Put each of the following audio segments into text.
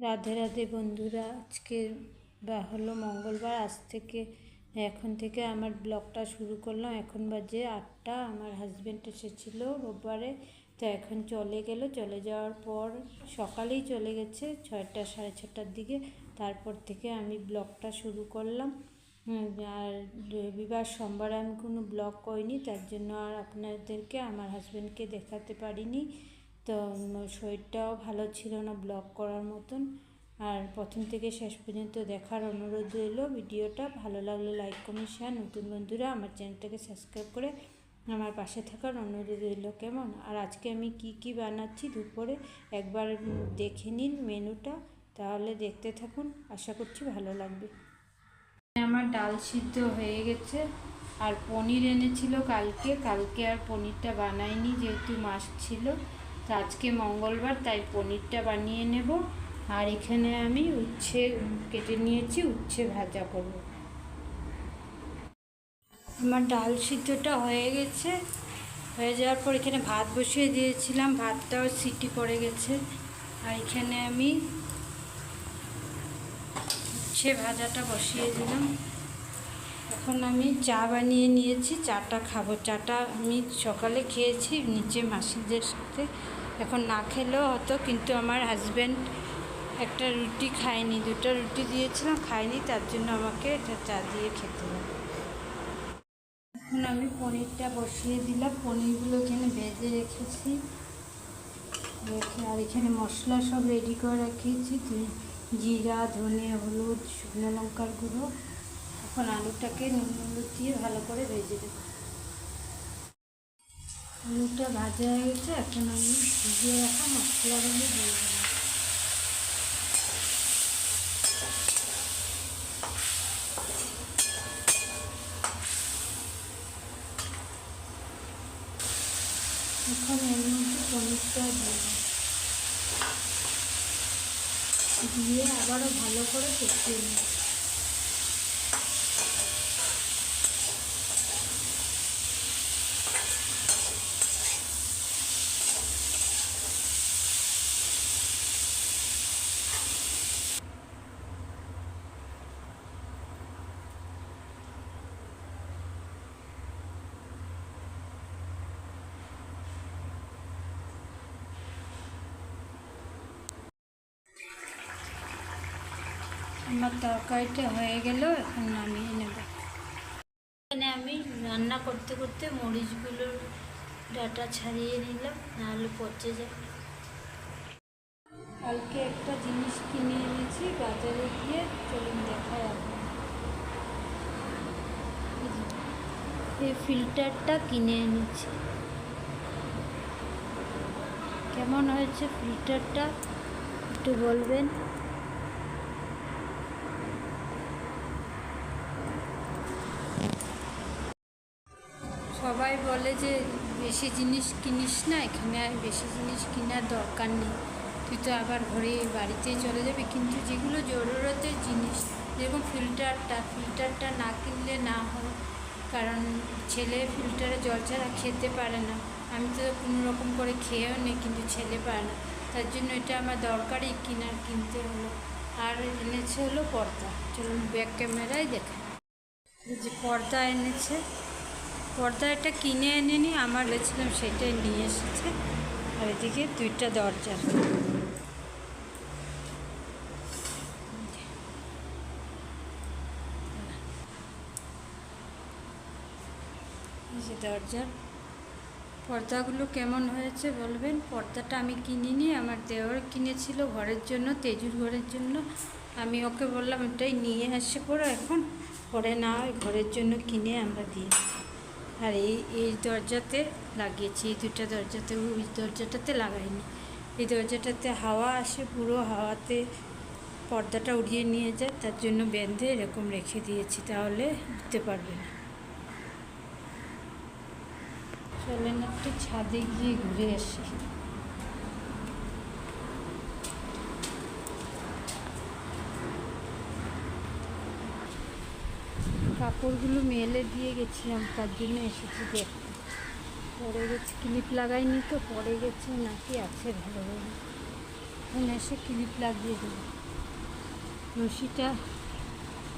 রাধে রাধে বন্ধুরা, আজকে বা হলো মঙ্গলবার, আজ থেকে, এখন থেকে আমার ব্লগটা শুরু করলাম। এখন বাজে আটটা, আমার হাজব্যান্ড এসেছিল রোববারে, তো এখন চলে গেল। চলে যাওয়ার পর সকালেই চলে গেছে, ছয়টা, সাড়ে ছটার দিকে। তারপর থেকে আমি ব্লগটা শুরু করলাম। আর রবিবার, সোমবার আমি কোনো ব্লগ করিনি, তার জন্য আর আপনাদেরকে, আমার হাজব্যান্ডকে দেখাতে পারিনি। তো শরীরটাও ভালো ছিল না ব্লগ করার মতন। আর প্রথম থেকে শেষ পর্যন্ত দেখার অনুরোধ রইল। ভিডিওটা ভালো লাগলে লাইক কমেন্ট শেয়ার নতুন বন্ধুরা, আমার চ্যানেলটাকে সাবস্ক্রাইব করে আমার পাশে থাকার অনুরোধ রইল কেমন? আর আজকে আমি কি কি বানাচ্ছি দুপুরে একবার দেখে নিন মেনুটা। তাহলে দেখতে থাকুন। আশা করছি ভালো লাগবে। আমার ডাল সিদ্ধ হয়ে গেছে। আর পনির এনেছিল কালকে। কালকে আর পনিরটা বানাইনি যেহেতু মাস ছিল। আজকে মঙ্গলবার, তাই পনিরটা বানিয়ে নেব। আর এখানে আমি উচ্ছে কেটে নিয়েছি, উচ্ছে ভাজা করব। আমার ডাল সিদ্ধটা হয়ে গেছে। হয়ে যাওয়ার পর এখানে ভাত বসিয়ে দিয়েছিলাম, ভাতটাও সিটি পড়ে গেছে। আর এখানে আমি উচ্ছে ভাজাটা বসিয়ে দিলাম। এখন আমি চা বানিয়ে নিয়েছি, চাটা খাব। চাটা আমি সকালে খেয়েছি, নিচে মাসিদের সাথে। এখন না খেলেও হতো, কিন্তু আমার হাজব্যান্ড একটা রুটি খায়নি, দুটো রুটি দিয়েছিলাম, খায়নি, তার জন্য আমাকে এটা চা দিয়ে খেতে হবে। এখন আমি পনিরটা বসিয়ে দিলাম, পনিরগুলো এখানে ভেজে রেখেছি। রেখে আর এখানে মশলা সব রেডি করে রেখেছি জিরা, ধনে, হলুদ, শুকনো লঙ্কার গুঁড়ো। এখন আলুটাকে নুন হলুদ দিয়ে ভালো করে ভেজে দেবো আলুটা ভাজা হয়ে গেছে, এখন আমি ভিজিয়ে রাখা মশলাগুলো দিয়ে দেবো। এখন এর মধ্যে পনিরটা দিয়ে দিয়ে আবারও ভালো করে কষিয়ে নেব। আমার তরকারিটা হয়ে গেল এখন নামিয়ে নেব। এখানে আমি রান্না করতে করতে মরিচগুলোর ডাটা ছাড়িয়ে নিলাম নাহলে পচে যাবে। কালকে একটা জিনিস কিনে এনেছি বাজারে গিয়ে চলুন দেখা যাবে এই ফিল্টারটা কিনে এনেছি। কেমন হয়েছে ফিল্টারটা একটু বলবেন? বলে যে বেশি জিনিস কিনিস না, এখানে আর বেশি জিনিস কেনার দরকার নেই। তুই তো আবার ঘরে বাড়িতেই চলে যাবি। কিন্তু যেগুলো জরুরতের জিনিস, যেরকম ফিল্টারটা ফিল্টারটা না কিনলে না হয়। কারণ ছেলে ফিল্টারে জল ছাড়া খেতে পারে না। আমি তো কোনো রকম করে খেয়েও নেই, কিন্তু ছেলে পারে না। তার জন্য এটা আমার দরকারই কিনার কিনতে হলো। আর এনেছে হলো পর্দা। চলুন ব্যাক ক্যামেরায় দেখা যে পর্দা এনেছে। পর্দা এটা কিনে এনেনি, আমার গেছিলাম সেটাই নিয়ে এসেছে। আর এদিকে দুইটা দরজা। যে দরজার পর্দাগুলো কেমন হয়েছে বলবেন? পর্দাটা আমি কিনিনি, আমার দেওয়ার কিনেছিল ঘরের জন্য, তেজুর ঘরের জন্য। আমি ওকে বললাম, এটাই নিয়ে আসে পরে এখন। পরে না ঘরের জন্য কিনে আমরা দিই। আর এই এই দরজাতে লাগিয়েছি, এই দুটা দরজাতে, ওই দরজাটাতে লাগাইনি। এই দরজাটাতে হাওয়া আসে, পুরো হাওয়াতে পর্দাটা উড়িয়ে নিয়ে যায়, তার জন্য বেঁধে এরকম রেখে দিয়েছি, তাহলে উঠতে পারবে না। চলেন একটু ছাদে গিয়ে ঘুরে আসি। কাপড়গুলো মেলে দিয়ে গেছিলাম, তার জন্য এসেছি দেখতে। পরে গেছি, ক্লিপ লাগাইনি তো, পরে গেছি, নাকি আছে ভালোভাবে এখন এসে ক্লিপ লাগিয়ে দেবো। রশিটা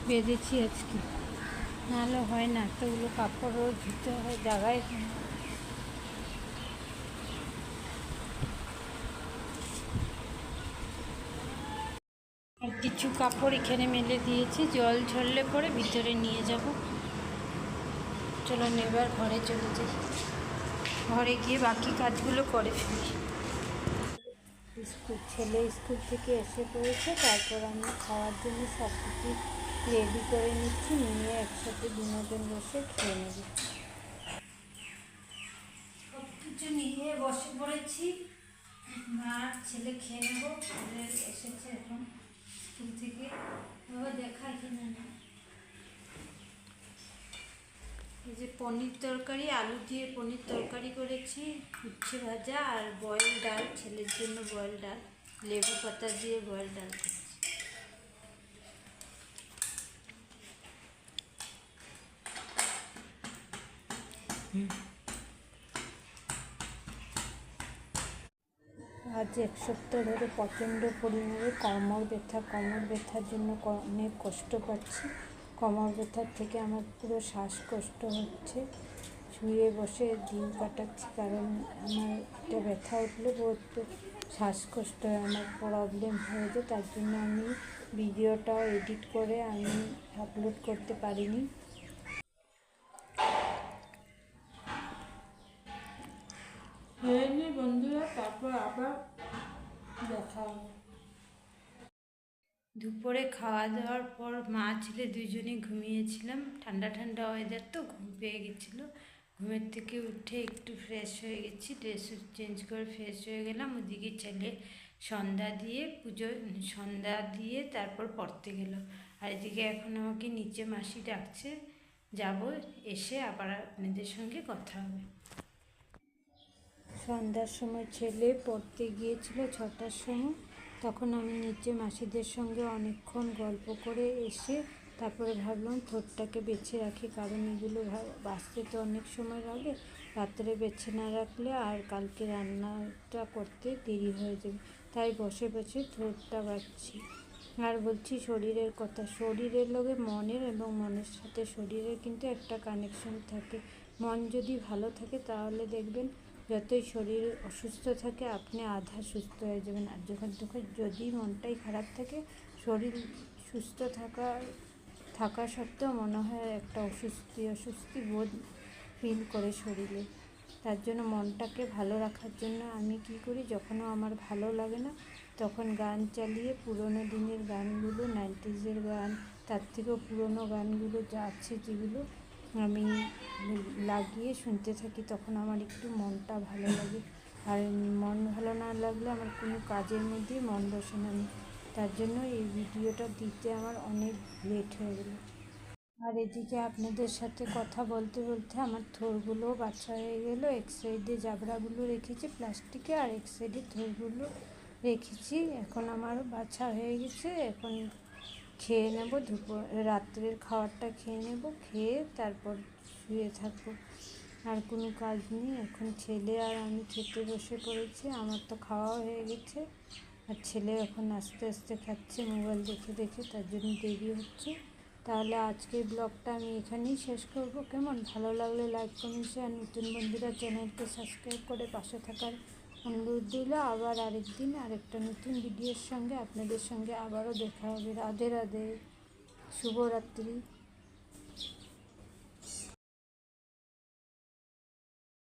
বেঁধেছি আজকে। নাহলে হয় না, এতগুলো কাপড়ও ধুতে হয়, জায়গায় কিছু কাপড় এখানে মেলে দিয়েছি, জল ঝরলে পরে ভিতরে নিয়ে যাব। চলো এবার ঘরে চলে যাই। ঘরে গিয়ে বাকি কাজগুলো করে ফেলি। স্কুল, ছেলে স্কুল থেকে এসে পড়েছে, তারপর আমি খাওয়ার জন্য সব কিছু রেডি করে নিচ্ছি, নিয়ে একসাথে বিনোদন বসে খেয়ে নেব। সব কিছু নিয়ে বসে পড়েছি। মা, ছেলে খেয়ে নেব এসেছে এখন। স্কুল থেকে। বাবা কিনা না। এই যে পনির তরকারি, আলু দিয়ে পনির তরকারি করেছি, উচ্ছে ভাজা আর বয়েল ডাল, ছেলের জন্য বয়েল ডাল, লেবু পাতা দিয়ে বয়েল ডাল করেছি। আজ এক সপ্তাহ ধরে প্রচণ্ড পরিমাণে কোমর ব্যথা কোমর ব্যথার জন্য অনেক কষ্ট পাচ্ছি। কোমর ব্যথার থেকে আমার পুরো শ্বাসকষ্ট হচ্ছে। শুয়ে বসে দিন কাটাচ্ছি কারণ আমার একটা ব্যথা উঠলে বহুত শ্বাসকষ্ট আমার প্রবলেম হয়ে যায়। তার জন্য আমি ভিডিওটা এডিট করে আমি আপলোড করতে পারিনি। বন্ধুরা, তারপর আবার দেখা হবে। দুপুরে খাওয়া দাওয়ার পর মা ছেলে দুজনে ঘুমিয়েছিলাম। ঠান্ডা ঠান্ডা ওয়েদার তো, ঘুম পেয়ে গেছিল। ঘুমের থেকে উঠে একটু ফ্রেশ হয়ে গেছি ড্রেস চেঞ্জ করে ফ্রেশ হয়ে গেলাম। ওদিকে ছেলে সন্ধ্যা দিয়ে পুজো, সন্ধ্যা দিয়ে তারপর পড়তে গেল। আর এদিকে এখন আমাকে নিচে মাসি ডাকছে, যাব, এসে আবার আপনাদের সঙ্গে কথা হবে। সন্ধ্যার সময় ছেলে পড়তে গিয়েছিল ছটার সময়। তখন আমি নিচে মাসিদের সঙ্গে অনেকক্ষণ গল্প করে এসে তারপরে ভাবলাম, ঠোঁটটাকে বেছে রাখি, কারণ এগুলো বাঁচতে তো অনেক সময় লাগে। রাত্রে বেছে না রাখলে আর কালকে রান্নাটা করতে দেরি হয়ে যাবে। তাই বসে বসে ঠোঁটটা বাঁচছি। আর বলছি, শরীরের কথা। শরীরের লগে মনের এবং মনের সাথে শরীরের কিন্তু একটা কানেকশন থাকে। মন যদি ভালো থাকে তাহলে দেখবেন যতই শরীর অসুস্থ থাকে, আপনি আধা সুস্থ হয়ে যাবেন। আর যখন তখন যদি মনটাই খারাপ থাকে, শরীর সুস্থ থাকা থাকা সত্ত্বেও মনে হয় একটা অস্বস্তি অস্বস্তি বোধ ফিল করে শরীরে। তার জন্য মনটাকে ভালো রাখার জন্য আমি কি করি, যখনও আমার ভালো লাগে না, তখন গান চালিয়ে পুরোনো দিনের গানগুলো নাইনটিজের গান, তার থেকেও পুরোনো গানগুলো, যা আছে যেগুলো আমি লাগিয়ে শুনতে থাকি, তখন আমার একটু মনটা ভালো লাগে। আর মন ভালো না লাগলে আমার কোনো কাজের মধ্যে মন বসে না। তার জন্য এই ভিডিওটা দিতে আমার অনেক লেট হয়ে গেল। আর এদিকে আপনাদের সাথে কথা বলতে বলতে আমার থোরগুলো বাছা হয়ে গেল। এক সাইডে জাবড়াগুলো রেখেছি প্লাস্টিকে, আর এক সাইডে থোরগুলো রেখেছি। এখন আমার বাছা হয়ে গেছে। এখন খেয়ে নেব, দুপুর, রাত্রের খাবারটা খেয়ে নেব, খেয়ে তারপর শুয়ে থাকব। আর কোনো কাজ নেই, এখন ছেলে আর আমি খেতে বসে পড়েছি, আমার তো খাওয়া হয়ে গেছে। আর ছেলে এখন আস্তে আস্তে খাচ্ছে, মোবাইল দেখে দেখে, তার জন্য দেরি হচ্ছে। তাহলে আজকের ব্লগটা আমি এখানেই শেষ করব। কেমন? ভালো লাগলে লাইক কমেন্ট শেয়ার নতুন বন্ধুরা চ্যানেলকে সাবস্ক্রাইব করে পাশে থাকার অনুরোধ দিল আবার আরেকদিন আরেকটা নতুন ভিডিওর সঙ্গে আপনাদের সঙ্গে আবারও দেখা হবে। রাধে রাধে, শুভরাত্রি।